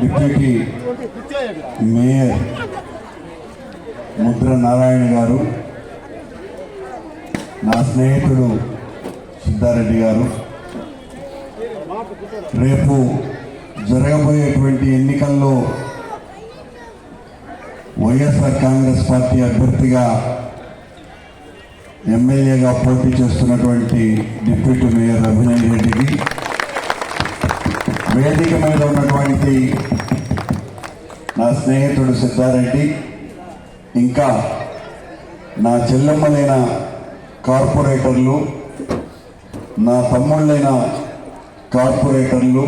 Deputy mayor Mudra Narayana గారు నా స్నేహితుడు సిద్ధారెడ్డి గారు. రేపు జరగబోయేటువంటి ఎన్నికల్లో వైఎస్ఆర్ కాంగ్రెస్ పార్టీ అభ్యర్థిగా ఎమ్మెల్యేగా పోటీ చేస్తున్నటువంటి డిప్యూటీ మేయర్ అభినయ్ రెడ్డికి వేదిక మీద ఉన్నటువంటి నా స్నేహితుడు సిద్ధారెడ్డి ఇంకా నా చెల్లెమ్మలైన కార్పొరేటర్లు నా తమ్ముళ్ళైన కార్పొరేటర్లు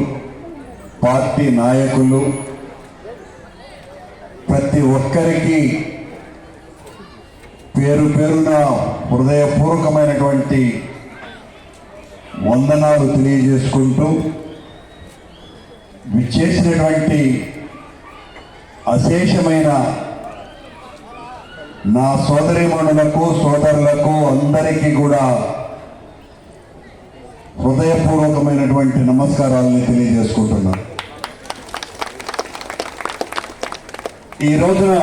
పార్టీ నాయకులు ప్రతి ఒక్కరికి పేరు పేరున హృదయపూర్వకమైనటువంటి వందనాలు తెలియజేసుకుంటూ విచ్చేసినటువంటి అశేషమైన నా సోదరిమణులకు సోదరులకు అందరికీ కూడా హృదయపూర్వకమైనటువంటి నమస్కారాలని తెలియజేసుకుంటున్నాను ఈ రోజున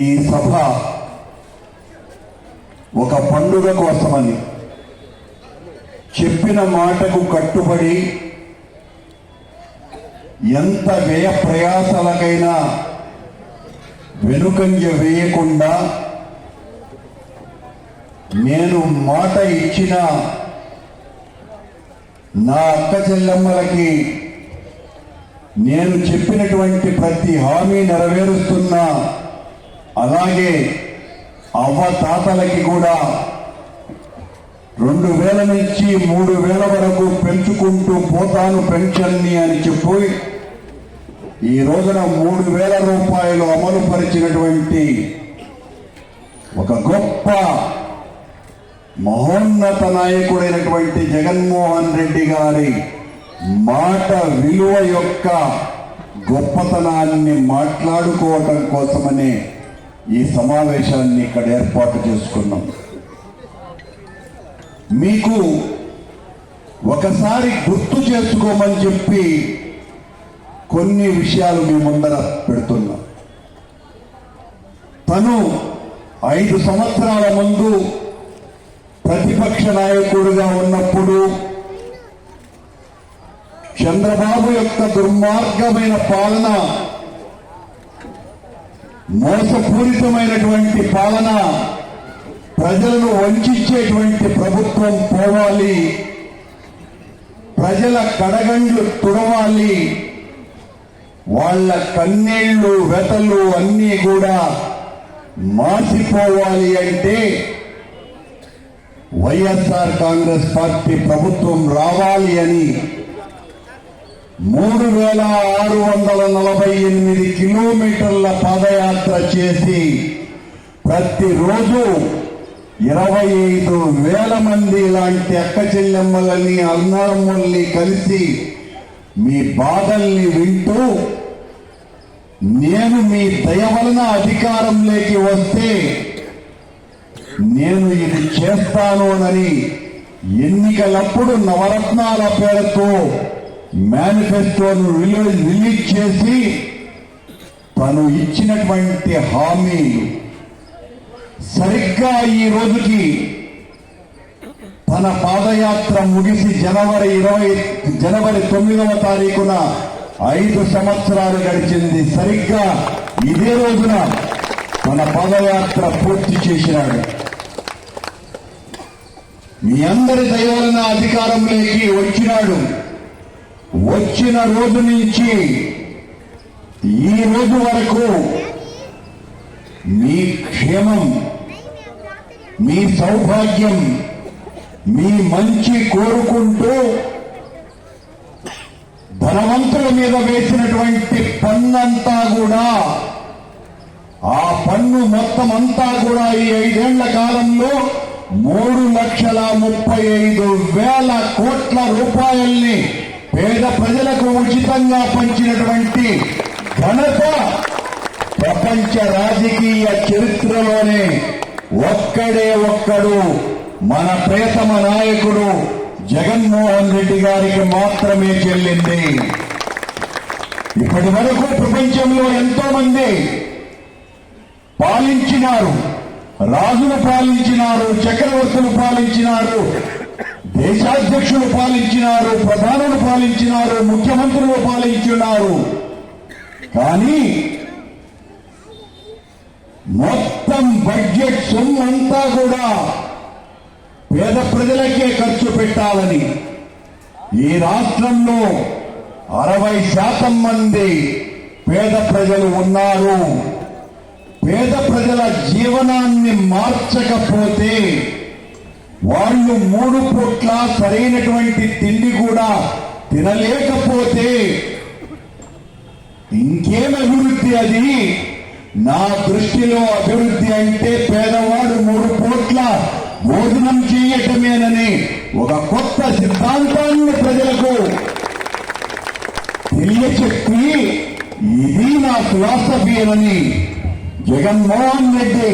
ఈ సభ ఒక పండుగ కోసమని చెప్పిన మాటకు కట్టుబడి ఎంత వ్యయ ప్రయాసాలకైనా వెనుకంజ వేయకుండా నేను మాట ఇచ్చిన నా అక్క చెల్లెమ్మలకి నేను చెప్పినటువంటి ప్రతి హామీ నెరవేరుస్తున్నా అలాగే అవ్వ తాతలకి కూడా రెండు వేల నుంచి మూడు వేల వరకు పెంచుకుంటూ పోతాను పెన్షన్ని అని చెప్పి ఈ రోజున మూడు వేల రూపాయలు అమలు పరిచినటువంటి ఒక గొప్ప మహోన్నత నాయకుడైనటువంటి జగన్మోహన్ రెడ్డి గారి మాట విలువ యొక్క గొప్పతనాన్ని మాట్లాడుకోవటం కోసమనే ఈ సమావేశాన్ని ఇక్కడ ఏర్పాటు చేసుకున్నాం. మీకు ఒకసారి గుర్తు చేసుకోమని చెప్పి కొన్ని విషయాలు మీ ముందర పెడుతున్నా. తను ఐదు సంవత్సరాల ముందు ప్రతిపక్ష నాయకుడిగా ఉన్నప్పుడు చంద్రబాబు యొక్క దుర్మార్గమైన పాలన మోసపూరితమైనటువంటి పాలన ప్రజలను వంచేటువంటి ప్రభుత్వం పోవాలి. ప్రజల కడగండ్లు తుడవాలి. వాళ్ళ కన్నీళ్ళు వెతలు అన్నీ కూడా మాసిపోవాలి అంటే వైఎస్ఆర్ కాంగ్రెస్ పార్టీ ప్రభుత్వం రావాలి అని మూడు వేల ఆరు వందల నలభై ఎనిమిది కిలోమీటర్ల పాదయాత్ర చేసి ప్రతిరోజు ఇరవై ఐదు వేల మంది లాంటి అక్క చెల్లెమ్మలని అన్నదమ్ముల్ని కలిసి మీ బాధల్ని వింటూ నేను మీ దయ వలన అధికారంలోకి వస్తే నేను ఇది చేస్తాను అని ఎన్నికలప్పుడు నవరత్నాల పేరుతో మేనిఫెస్టోను రిలీజ్ రిలీజ్ చేసి తను ఇచ్చినటువంటి హామీలు సరిగ్గా ఈ రోజుకి తన పాదయాత్ర ముగిసి జనవరి ఇరవై జనవరి తొమ్మిదవ తారీఖున ఐదు సంవత్సరాలు గడిచింది. సరిగ్గా ఇదే రోజున తన పాదయాత్ర పూర్తి చేసినాడు. మీ అందరి దయవలన అధికారంలోకి వచ్చినాడు. వచ్చిన రోజు నుంచి ఈ రోజు వరకు మీ క్షేమం మీ సౌభాగ్యం మీ మంచి కోరుకుంటూ ధనవంతుల మీద వేసినటువంటి పన్నంతా కూడా ఆ పన్ను మొత్తం అంతా కూడా ఈ ఐదేళ్ళ కాలంలో మూడు లక్షల ముప్పై ఐదు వేల కోట్ల రూపాయల్ని పేద ప్రజలకు ఉచితంగా పంచినటువంటి ఘనత ప్రపంచ రాజకీయ చరిత్రలోనే ఒక్కడే ఒక్కడు మన ప్రేతమ నాయకుడు జగన్మోహన్ రెడ్డి గారికి మాత్రమే చెల్లింది. ఇప్పటి వరకు ప్రపంచంలో ఎంతో మంది పాలించినారు రాజులు పాలించినారు చక్రవర్తులు పాలించినారు దేశాధ్యక్షులు పాలించినారు ప్రధానులు పాలించినారు ముఖ్యమంత్రులు పాలించినారు. కానీ మొత్తం బడ్జెట్ సొమ్మంతా కూడా పేద ప్రజలకే ఖర్చు పెట్టాలని ఈ రాష్ట్రంలో అరవై శాతం మంది పేద ప్రజలు ఉన్నారు. పేద ప్రజల జీవనాన్ని మార్చకపోతే వాళ్ళు మూడు పూట్ల సరైనటువంటి తిండి కూడా తినలేకపోతే ఇంకేం అభివృద్ధి అది? నా దృష్టిలో అభివృద్ధి అంటే పేదవాడు మూడు పూట్ల భోజనం చేయటమేనని ఒక కొత్త సిద్ధాంతాన్ని ప్రజలకు తెలియచెప్పి ఇది నా ఫిలాసఫీ అని జగన్మోహన్ రెడ్డి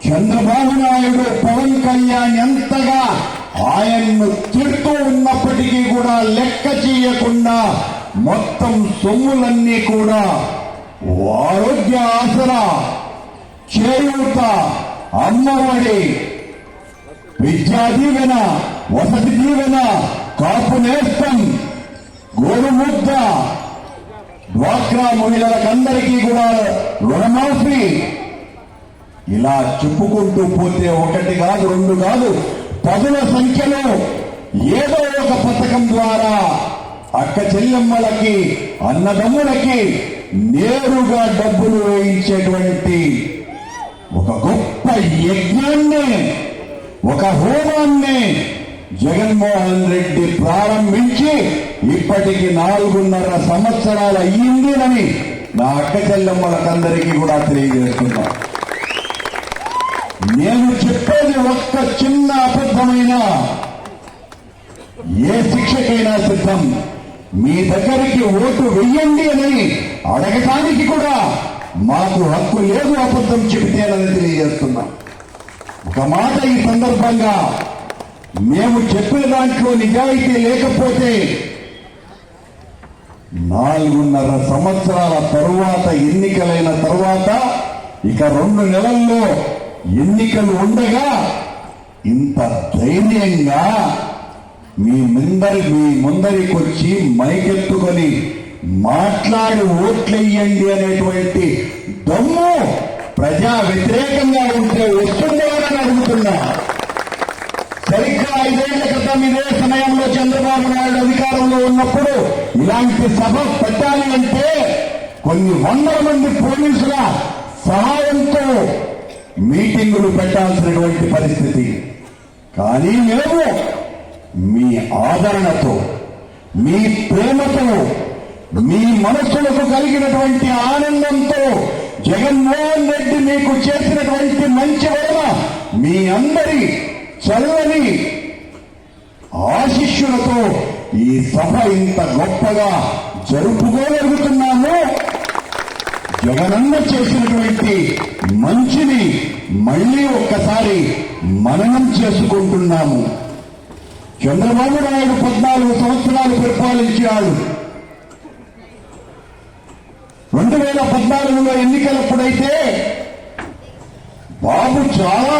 చంద్రబాబు నాయుడు పవన్ కళ్యాణ్ ఎంతగా ఆయన్ను తిడుతూ ఉన్నప్పటికీ కూడా లెక్క చేయకుండా మొత్తం సొమ్ములన్నీ కూడా ఆరోగ్య ఆసరా చేయూత అమ్మఒడి విద్యా దీవెన వసతి దీవెన కాపు నేస్తం గోరుముద్ద డ్వాక్రా మహిళలకందరికీ కూడా రుణమాఫీ ఇలా చెప్పుకుంటూ పోతే ఒకటి కాదు రెండు కాదు పదుల సంఖ్యలో ఏదో ఒక పథకం ద్వారా అక్క చెల్లెమ్మలకి అన్నదమ్ములకి నేరుగా డబ్బులు వేయించేటువంటి ఒక గొప్ప యజ్ఞాన్ని ఒక హోమాన్ని జగన్మోహన్ రెడ్డి ప్రారంభించి ఇప్పటికి నాలుగున్నర సంవత్సరాలు అయ్యింది నా అక్క చెల్లెమ్మలకందరికీ కూడా తెలియజేస్తున్నాను నేను చెప్పేది ఒక్క చిన్న అబద్ధమైన ఏ శిక్షకైనా సిద్ధం. మీ దగ్గరికి ఓటు వెయ్యండి అని అడగటానికి కూడా మాకు హక్కు లేదు అబద్ధం చెబితేనని తెలియజేస్తున్నా. ఒక మాట ఈ సందర్భంగా మేము చెప్పిన దాంట్లో నిజాయితీ లేకపోతే నాలుగున్నర సంవత్సరాల తరువాత ఎన్నికలైన తరువాత ఇక రెండు నెలల్లో ఎన్నికలు ఉండగా ఇంత ధైర్యంగా మీ ముందరి మీ ముందరికి వచ్చి మైకెత్తుకొని మాట్లాడి ఓట్లెయ్యండి అనేటువంటి దమ్ము ప్రజా వ్యతిరేకంగా ఉంటే వస్తుందో అని అడుగుతున్నా. సరిగ్గా ఐదేళ్ళ క్రితం ఇదే సమయంలో చంద్రబాబు నాయుడు అధికారంలో ఉన్నప్పుడు ఇలాంటి సభ పెట్టాలి అంటే కొన్ని వందల మంది పోలీసుల సహాయంతో మీటింగులు పెట్టాల్సినటువంటి పరిస్థితి. కానీ మేము మీ ఆదరణతో మీ ప్రేమతో మీ మనస్సులకు కలిగినటువంటి ఆనందంతో జగన్మోహన్ రెడ్డి మీకు చేసినటువంటి మంచి వలన మీ అందరి చల్లని ఆశిష్యులతో ఈ సభ ఇంత గొప్పగా జరుపుకోగలుగుతున్నాము. జగనన్న చేసినటువంటి మంచిని మళ్ళీ ఒక్కసారి మననం చేసుకుంటున్నాము. చంద్రబాబు నాయుడు పద్నాలుగు సంవత్సరాలు పరిపాలించాడు. రెండు వేల పద్నాలుగులో ఎన్నికలప్పుడైతే బాబు చాలా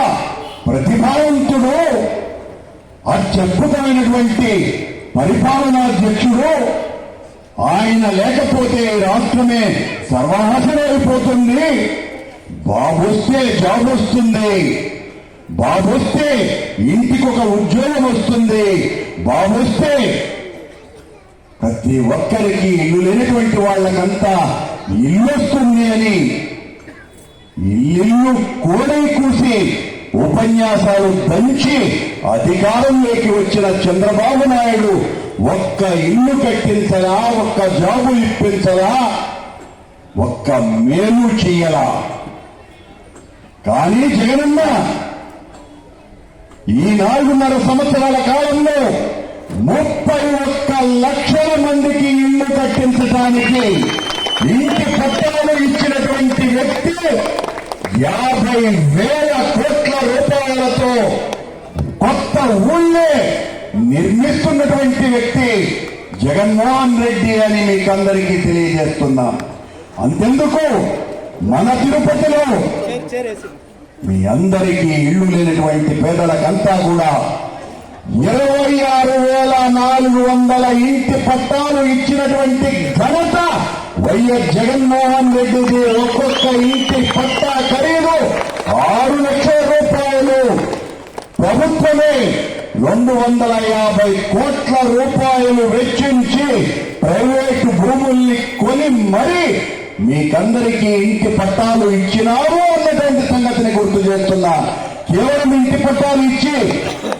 ప్రతిభావంతుడు అత్యద్భుతమైనటువంటి పరిపాలనాధ్యక్షుడు ఆయన లేకపోతే ఈ రాష్ట్రమే సర్వనాశనమైపోతుంది. బాబు వస్తే జాబ్ వస్తుంది. బాబు వస్తే ఇంటికి ఒక ఉద్యోగం వస్తుంది. బాబు వస్తే ప్రతి ఒక్కరికి ఇల్లు లేనటువంటి వాళ్ళకంతా ఇల్లు వస్తుంది అని ఇల్లు కోడై కూసి ఉపన్యాసాలు దంచి అధికారంలోకి వచ్చిన చంద్రబాబు నాయుడు ఒక్క ఇల్లు కట్టించరా ఒక్క జాబు ఇప్పించరా ఒక్క మేలు చెయ్యలా కానీ జగనన్న ఈ నాలుగున్నర సంవత్సరాల కాలంలో ముప్పై ఒక్క లక్షల మందికి ఇల్లు కట్టించడానికి ఇంటి పట్టాలు ఇచ్చినటువంటి వ్యక్తి యాభై వేల కోట్ల రూపాయలతో కొత్త ఊళ్ళే నిర్మిస్తున్నటువంటి వ్యక్తి జగన్మోహన్ రెడ్డి అని మీకందరికీ తెలియజేస్తున్నాం. అంతెందుకు? మన తిరుపతిలో మీ అందరికీ ఇల్లు లేనటువంటి పేదలకంతా కూడా ఇరవై ఆరు వేల నాలుగు వందల ఇంటి పట్టాలు ఇచ్చినటువంటి ఘనత వైఎస్ జగన్మోహన్ రెడ్డిది ఒక్కొక్క ఇంటి పట్ట ఖరీదు ఆరు లక్షల రూపాయలు ప్రభుత్వమే రెండు వందల యాభై కోట్ల రూపాయలు వెచ్చించి ప్రైవేటు భూముల్ని కొని మరీ మీకందరికీ ఇంటి పట్టాలు ఇచ్చినారు అన్నటువంటి సంగతిని గుర్తు చేస్తున్నా. కేవలం ఇంటి పట్టాలు ఇచ్చి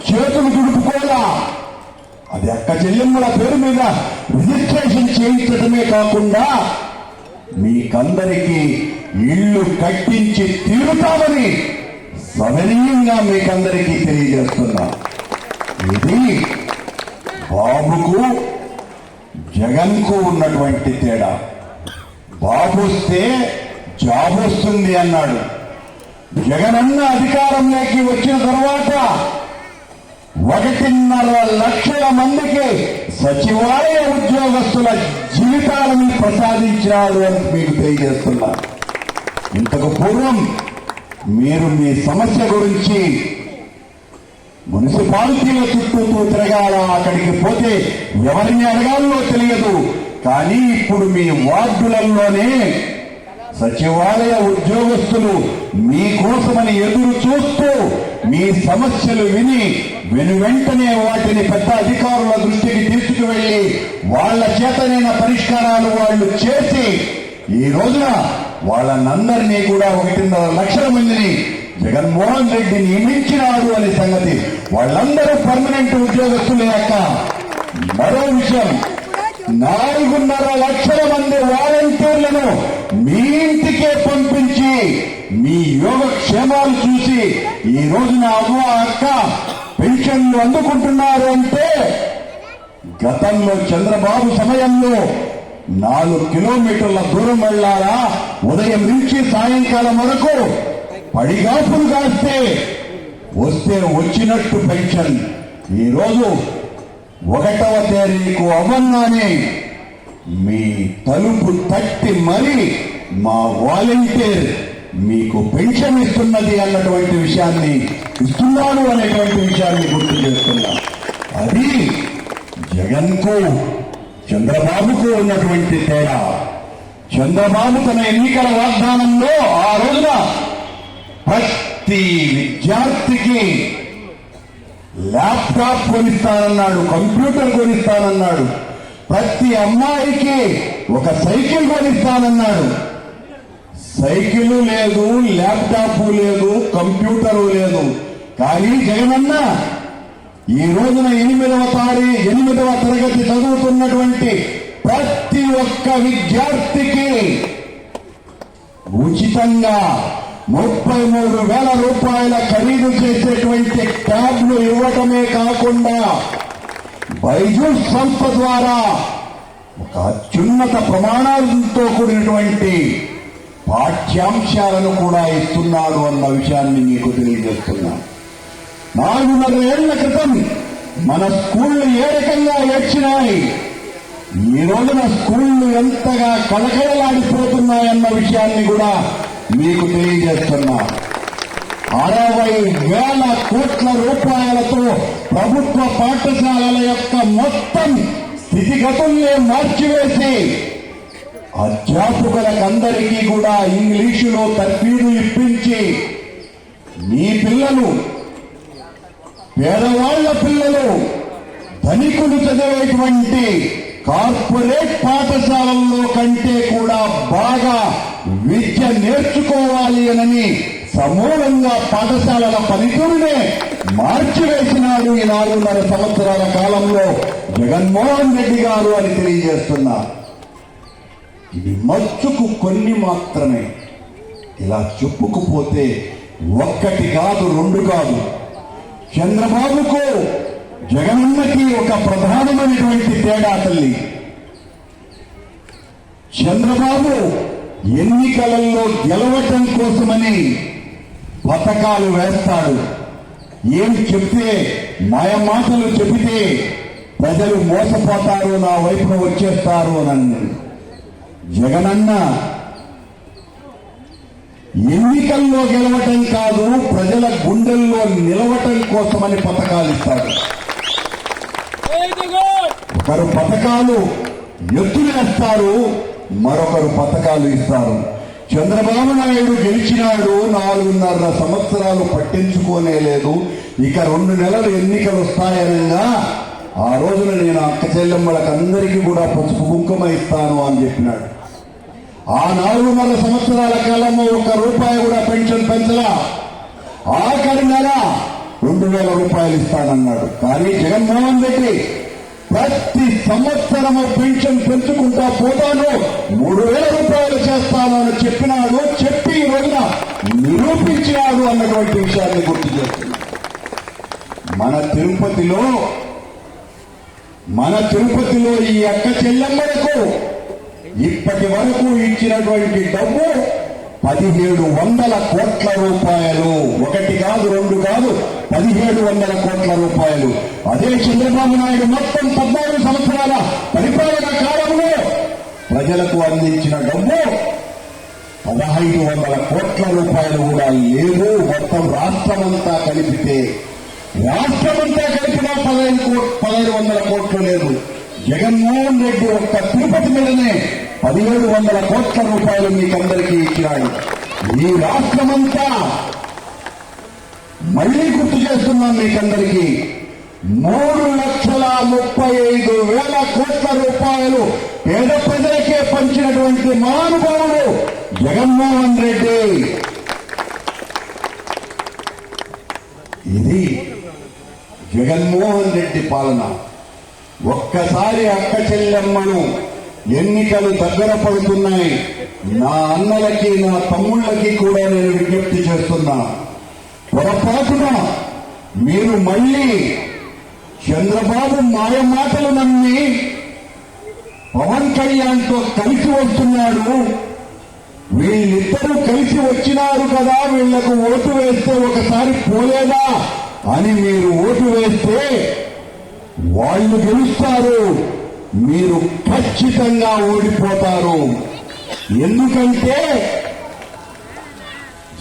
చేతులు దుడుపుకోలా. అది అక్క చెల్లెమ్మల పేరు మీద రిజిస్ట్రేషన్ చేయించడమే కాకుండా మీకందరికీ ఇల్లు కట్టించి తీరుతామని సవనీయంగా మీకందరికీ తెలియజేస్తున్నా. ఇది బాబుకు జగన్కు ఉన్నటువంటి తేడా. బాబు వస్తే జాబ్ వస్తుంది అన్నాడు. జగనన్న అధికారంలోకి వచ్చిన తర్వాత ఒకటిన్నర లక్షల మందికి సచివాలయ ఉద్యోగస్తుల జీవితాలను ప్రసాదించాడు అని మీకు తెలియజేస్తున్నా. ఇంతకు పూర్వం మీరు మీ సమస్య గురించి మున్సిపాలిటీల చుట్టూ తిరగాల అక్కడికి పోతే ఎవరిని అడగాలో తెలియదు. కానీ ఇప్పుడు మీ వార్డులలోనే సచివాలయ ఉద్యోగస్తులు మీకోసమని ఎదురు చూస్తూ మీ సమస్యలు విని వెను వెంటనే వాటిని పెద్ద అధికారుల దృష్టికి తీసుకువెళ్ళి వాళ్ళ చేతనైన పరిష్కారాలు వాళ్ళు చేసి ఈ రోజున వాళ్ళనందరినీ కూడా ఒకటిన్నర లక్షల మందిని జగన్మోహన్ రెడ్డి నియమించినారు అనే సంగతి వాళ్ళందరూ పర్మనెంట్ ఉద్యోగస్తులే అక్క. మరో విషయం నాలుగున్నర లక్షల మంది వాలంటీర్లను మీ ఇంటికే పంపించి మీ యోగక్షేమాలు చూసి ఈ రోజున అమ్మ అక్క పెన్షన్లు అందుకుంటున్నారు అంటే గతంలో చంద్రబాబు సమయంలో నాలుగు కిలోమీటర్ల దూరం వెళ్ళాలా ఉదయం నుంచి సాయంకాలం వరకు పడిగాపులు కాస్తే వస్తే వచ్చినట్టు పెన్షన్. ఈరోజు ఒకటవ తేదీకు అవ్వగానే మీ తలుపు తట్టి మరి మా వాలంటీర్ మీకు పెన్షన్ ఇస్తున్నది అన్నటువంటి విషయాన్ని ఇస్తున్నాను అనేటువంటి విషయాన్ని గుర్తు చేస్తున్నా. అది జగన్కు చంద్రబాబుకు ఉన్నటువంటి తేడా. చంద్రబాబు తన ఎన్నికల వాగ్దానంలో ఆ రోజున ప్రతి విద్యార్థికి ల్యాప్టాప్ కొనిస్తానన్నాడు కంప్యూటర్ కొనిస్తానన్నాడు ప్రతి అమ్మాయికి ఒక సైకిల్ కొనిస్తానన్నాడు. సైకిల్ లేదు ల్యాప్టాప్ లేదు కంప్యూటర్ లేదు. కానీ జగనన్న ఈ రోజున ఎనిమిదవ తారీ ఎనిమిదవ తరగతి చదువుతున్నటువంటి ప్రతి ఒక్క విద్యార్థికి ఉచితంగా ముప్పై మూడు వేల రూపాయల ఖరీదు చేసేటువంటి ట్యాబ్లు ఇవ్వటమే కాకుండా బైజూస్ సంస్థ ద్వారా ఒక అత్యున్నత ప్రమాణాలతో కూడినటువంటి పాఠ్యాంశాలను కూడా ఇస్తున్నాడు అన్న విషయాన్ని మీకు తెలియజేస్తున్నా. నాలుగున్నర ఏళ్ళ క్రితం మన స్కూళ్ళు ఏ రకంగా ఏడ్చినాయి? ఈ రోజున స్కూళ్ళు ఎంతగా కలకలలాడిపోతున్నాయన్న విషయాన్ని కూడా మీకు తెలియజేస్తున్నా. అరవై వేల కోట్ల రూపాయలతో ప్రభుత్వ పాఠశాలల యొక్క మొత్తం స్థితిగతుల్ని మార్చివేసి అధ్యాపకులకందరికీ కూడా ఇంగ్లీషులో తర్ఫీదు ఇప్పించి మీ పిల్లలు పేదవాళ్ళ పిల్లలు ధనికులు చదివేటువంటి కార్పొరేట్ పాఠశాలల్లో కంటే కూడా బాగా విద్య నేర్చుకోవాలి అనని సమూలంగా పాఠశాలల పనితీరునే మార్చివేసినాడు ఈ నాలుగున్నర సంవత్సరాల కాలంలో జగన్మోహన్ రెడ్డి గారు అని తెలియజేస్తున్నా. ఇది మచ్చుకు కొన్ని మాత్రమే. ఇలా చెప్పుకుపోతే ఒక్కటి కాదు రెండు కాదు. చంద్రబాబుకు జగనన్నకి ఒక ప్రధానమైనటువంటి తేడా తల్లి. చంద్రబాబు ఎన్నికలలో గెలవటం కోసమని పథకాలు వేస్తాడు ఏం చెప్తే మాయ మాటలు చెబితే ప్రజలు మోసపోతారు నా వైపున వచ్చేస్తారు అని జగనన్న ఎన్నికల్లో గెలవటం కాదు ప్రజల గుండెల్లో నిలవటం కోసమని పథకాలు ఇస్తాడు ఒకరు పథకాలు ఎత్తులేస్తారు మరొకరు పథకాలు ఇస్తారు. చంద్రబాబు నాయుడు గెలిచినాడు నాలుగున్నర సంవత్సరాలు పట్టించుకోనే లేదు. ఇక రెండు నెలలు ఎన్నికలు వస్తాయనగా ఆ రోజున నేను అక్క చెల్లెమ్మలకు అందరికీ కూడా పసుపు కుంకుమ ఇస్తాను అని చెప్పినాడు. ఆ నాలుగున్నర సంవత్సరాల కాలంలో ఒక్క రూపాయి కూడా పెన్షన్ పెంచలా. ఆఖరి నెల రెండు వేల రూపాయలు ఇస్తానన్నాడు. కానీ జగన్మోహన్ రెడ్డి ప్రతి సంవత్సరము పెన్షన్ పెంచుకుంటా పోతాను. మూడు వేల రూపాయలు చేస్తాను అని చెప్పినాడు. చెప్పి ఈ రోజున నిరూపించినాడు అన్నటువంటి విషయాన్ని గుర్తు చేస్తున్నాడు. మన తిరుపతిలో మన తిరుపతిలో ఈ అక్క చెల్లెమ్మలకు ఇప్పటి వరకు ఇచ్చినటువంటి డబ్బు పదిహేడు వందల కోట్ల రూపాయలు. ఒకటి కాదు రెండు కాదు పదిహేడు వందల కోట్ల రూపాయలు. అదే చంద్రబాబు నాయుడు మొత్తం పద్నాలుగు సంవత్సరాల పరిపాలన కాలంలో ప్రజలకు అందించిన డబ్బు పదహైదు వందల కోట్ల రూపాయలు కూడా లేవు. మొత్తం రాష్ట్రమంతా కలిపితే రాష్ట్రమంతా కలిపినా పదహైదు కోట్ పదహైదు వందల కోట్లు లేదు జగన్మోహన్ రెడ్డి ఒక్క తిరుపతి మీదనే పదిహేడు వందల కోట్ల రూపాయలు మీకందరికీ ఇచ్చినాడు. ఈ రాష్ట్రమంతా మళ్ళీ గుర్తు చేస్తున్నాం మీకందరికీ. మూడు లక్షల ముప్పై ఐదు వేల కోట్ల రూపాయలు పేద ప్రజలకే పంచినటువంటి మహానుభావుడు జగన్మోహన్ రెడ్డి. ఇది జగన్మోహన్ రెడ్డి పాలన. ఒక్కసారి అక్క చెల్లెమ్మను ఎన్నికలు దగ్గర పడుతున్నాయి. నా అన్నలకి నా తమ్ముళ్ళకి కూడా నేను విజ్ఞప్తి చేస్తున్నా. పొరపాటున మీరు మళ్ళీ చంద్రబాబు మాయ మాటలు నమ్మి పవన్ కళ్యాణ్తో కలిసి వస్తున్నాడు. వీళ్ళిద్దరూ కలిసి వచ్చినారు కదా వీళ్ళకు ఓటు వేస్తే ఒకసారి పోలేదా అని మీరు ఓటు వేస్తే వాళ్ళు గెలుస్తారు. మీరు ఖచ్చితంగా ఓడిపోతారు. ఎందుకంటే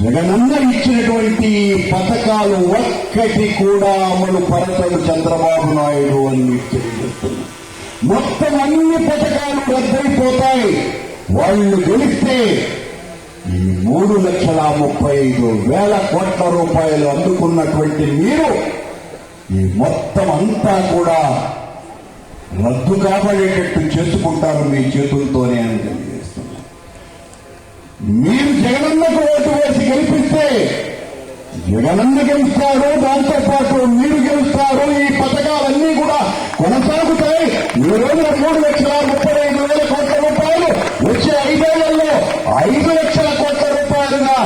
జగనన్న ఇచ్చినటువంటి పథకాలు ఒక్కటి కూడా అమలు పరచడు చంద్రబాబు నాయుడు అని మీకు తెలియజేస్తున్నా. మొత్తం అన్ని పథకాలు రద్దయిపోతాయి. వాళ్ళు గెలిస్తే ఈ మూడు లక్షల ముప్పై ఐదు వేల కోట్ల రూపాయలు అందుకున్నటువంటి మీరు ఈ మొత్తం అంతా కూడా రద్దు కాబడేటట్టు చేసుకుంటారు మీ చేతులతోనే అని తెలియజేస్తున్నా. మీరు జగనన్నకు ఓటు గెలిస్తే గెలిపిస్తే జగనన్న గెలుస్తారు దాంతో పాటు మీరు గెలుస్తారు ఈ పథకాలన్నీ కూడా కొనసాగుతాయి. ఈ రోజున మూడు లక్షల ముప్పై ఐదు వేల కోట్ల రూపాయలు వచ్చే ఐదేళ్ళలో ఐదు లక్షల కోట్ల రూపాయలుగా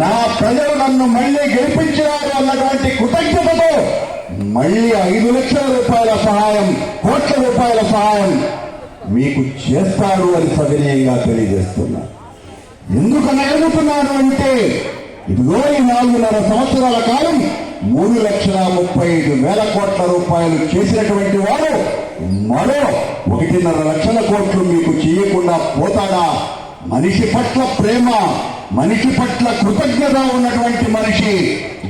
నా ప్రజలు నన్ను మళ్ళీ గెలిపించినారు అన్నటువంటి కృతజ్ఞతతో మళ్ళీ ఐదు లక్షల రూపాయల సహాయం కోట్ల రూపాయల సహాయం మీకు చేస్తారు అని సవినయంగా తెలియజేస్తున్నా. ఎందుకు నడుగుతున్నాను అంటే ఇదిగో ఈ నాలుగున్నర సంవత్సరాల కాలం మూడు లక్షల ముప్పై ఐదు వేల కోట్ల రూపాయలు చేసినటువంటి వాడు మరో ఒకటిన్నర లక్షల కోట్లు మీకు చేయకుండా పోతాడా? మనిషి పట్ల ప్రేమ మనిషి పట్ల కృతజ్ఞత ఉన్నటువంటి మనిషి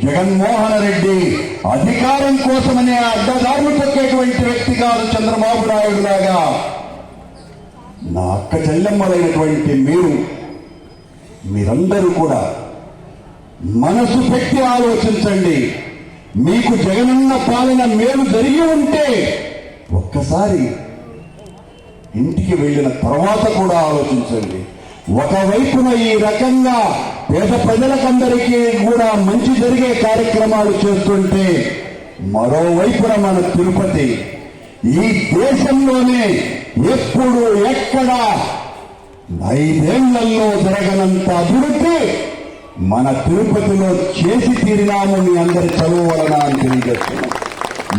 జగన్మోహన్ రెడ్డి అధికారం కోసమనే అడ్డదారులు తొక్కేటువంటి వ్యక్తి కాదు చంద్రబాబు నాయుడు లాగా. నా అక్క చెల్లెమ్మలైనటువంటి మీరు మీరందరూ కూడా మనసు పెట్టి ఆలోచించండి. మీకు జగనన్న పాలన మేలు జరిగి ఉంటే ఒక్కసారి ఇంటికి వెళ్ళిన తర్వాత కూడా ఆలోచించండి. ఒకవైపున ఈ రకంగా పేద ప్రజలకందరికీ కూడా మంచి జరిగే కార్యక్రమాలు చేస్తుంటే మరోవైపున మన తిరుపతి ఈ దేశంలోనే ఎప్పుడు ఎక్కడ ఐదేళ్ళలో జరగనంత అభివృద్ధి మన తిరుపతిలో చేసి తీరినాము మీ అందరి చదువు వలన అని తెలియజేస్తున్నాం.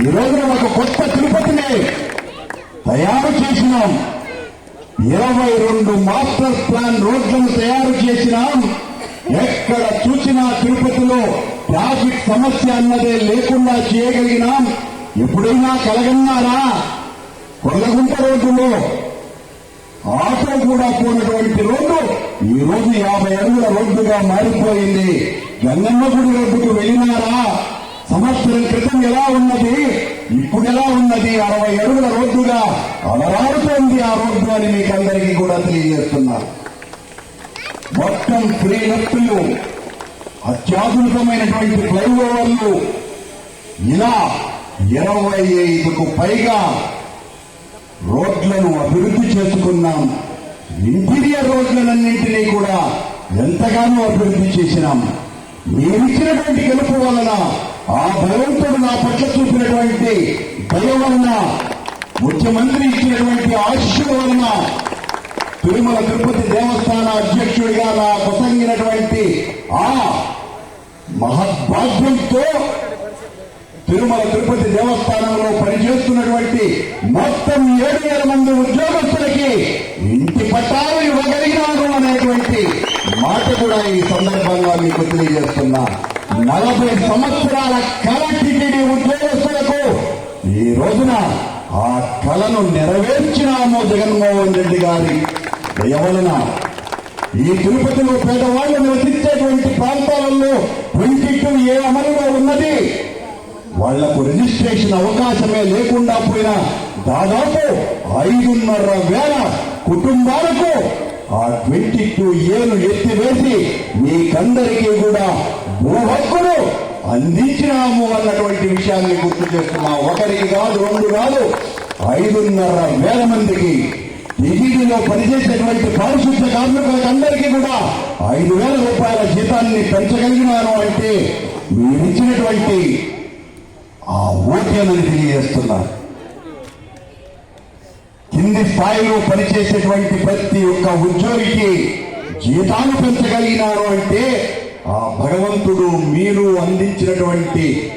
ఈ రోజున ఒక కొత్త తిరుపతిని తయారు చేసినాం. ఇరవై రెండు మాస్టర్ ప్లాన్ రోడ్లను తయారు చేసినాం. ఎక్కడ చూసినా తిరుపతిలో ట్రాఫిక్ సమస్య అన్నదే లేకుండా చేయగలిగినాం. ఎప్పుడైనా కలగన్నారా? కొల్లగుంట రోడ్డులో ఆశ కూడా పోయినటువంటి రోడ్డు ఈ రోజు యాభై అడుగుల రోడ్డుగా మారిపోయింది. గంగమ్మ గుడి రోడ్డుకు వెళ్ళినారా? సంవత్సరం క్రితం ఎలా ఉన్నది? ఇప్పుడు ఎలా ఉన్నది? అరవై అడుగుల రోడ్డుగా అలరాడుతోంది ఆ రోడ్డు అని మీకు అందరికీ కూడా తెలియజేస్తున్నారు మొత్తం ఫ్రీ లెఫ్ట్లు అత్యాధునికమైనటువంటి ఫ్లైఓవర్లు ఇలా ఇరవై ఐదుకు పైగా రోడ్లను అభివృద్ధి చేసుకున్నాం. ఇంటీరియర్ రోడ్లన్నింటినీ కూడా ఎంతగానో అభివృద్ధి చేసినాం. మేమిచ్చినటువంటి గెలుపు వలన ఆ భగవంతుడు నా పట్ల చూపినటువంటి దయ వలన ముఖ్యమంత్రి ఇచ్చినటువంటి ఆశీస్సుల వలన తిరుమల తిరుపతి దేవస్థాన అధ్యక్షుడిగా నా కొసంగినటువంటి ఆ మహద్భాగ్యంతో తిరుమల తిరుపతి దేవస్థానంలో పనిచేస్తున్నటువంటి మొత్తం ఏడు వేల మంది ఉద్యోగస్తులకి ఇంటి పట్టాలు ఇవ్వగలిగినారు అనేటువంటి మాట కూడా ఈ సందర్భంగా మీకు తెలియజేస్తున్నా. నలభై సంవత్సరాల కళ టిటిడి ఉద్యోగస్తులకు ఈ రోజున ఆ కళను నెరవేర్చినాము జగన్మోహన్ రెడ్డి గారి దయవలన. ఈ తిరుపతిలో పేదవాళ్ళు నివసించేటువంటి ప్రాంతాలలో ట్వంటీ టూ ఏ అమలులో ఉన్నది? వాళ్ళకు రిజిస్ట్రేషన్ అవకాశమే లేకుండా పోయిన దాదాపు ఐదున్నర వేల కుటుంబాలకు ఆ ట్వంటీ టూ ఏను ఎత్తివేసి మీకందరికీ కూడా భూ హక్కులు అందించినాము అన్నటువంటి విషయాన్ని గుర్తు చేస్తున్నా. ఒకరికి కాదు రెండు కాదు ఐదున్నర వేల మందికి దిగిడిలో పనిచేసేటువంటి పారిశుద్ధ కార్మికులకు అందరికీ కూడా ఐదు వేల రూపాయల జీతాన్ని పెంచగలిగినారు అంటే మీరిచ్చినటువంటి ఆ ఓకేనని తెలియజేస్తున్నారు. కింది స్థాయిలో పనిచేసేటువంటి ప్రతి ఒక్క ఉద్యోగికి జీతాలు పెంచగలిగినారు అంటే ఆ భగవంతుడు మీరు అందించినటువంటి